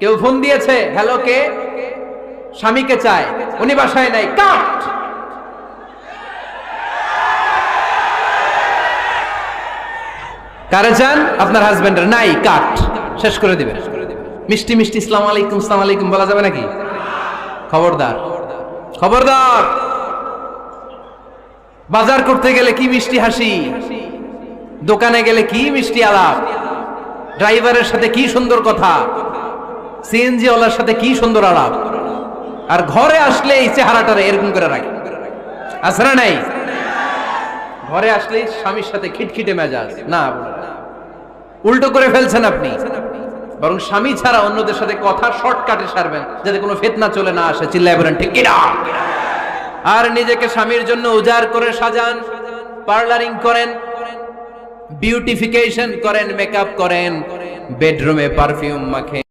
কেউ ফোন দিয়েছে, হ্যালো, কে? স্বামীকে চায়, উনি বাসায় নাই, কাট! কারে চান? আপনার হাজবেন্ডের, নাই, কাট! শেষ করে দিবেন। মিষ্টি মিষ্টি, ইসলাম আলাইকুম ইসলাম আলাইকুম বলা যাবে নাকি? খবরদার। খবরদার! বাজার করতে গেলে কি মিষ্টি হাসি? দোকানে গেলে কি মিষ্টি আলাপ? ড্রাইভারের সাথে কি সুন্দর কথা? সিএনজি ওয়ালার সাথে কি সুন্দর আলাপ? আর ঘরে আসলে এই চেহারাটারে এরকম করে রাখে। না নাই? ঘরে আসলেই স্বামীর সাথে খিটখিটে মেজাজ। না উল্টো করে ফেলছেন আপনি। বরং স্বামী ছাড়া অন্যদের সাথে কথা শর্টকাটে সারবেন, যাতে কোনো ফেতনা চলে না আসে। চিল্লায় বলেন, ঠিক কিনা? আর নিজেকে স্বামীর জন্য উজাড় করে সাজান, পার্লারিং করেন, বিউটিফিকেশন করেন, মেকআপ করেন, বেডরুমে পারফিউম মাখেন।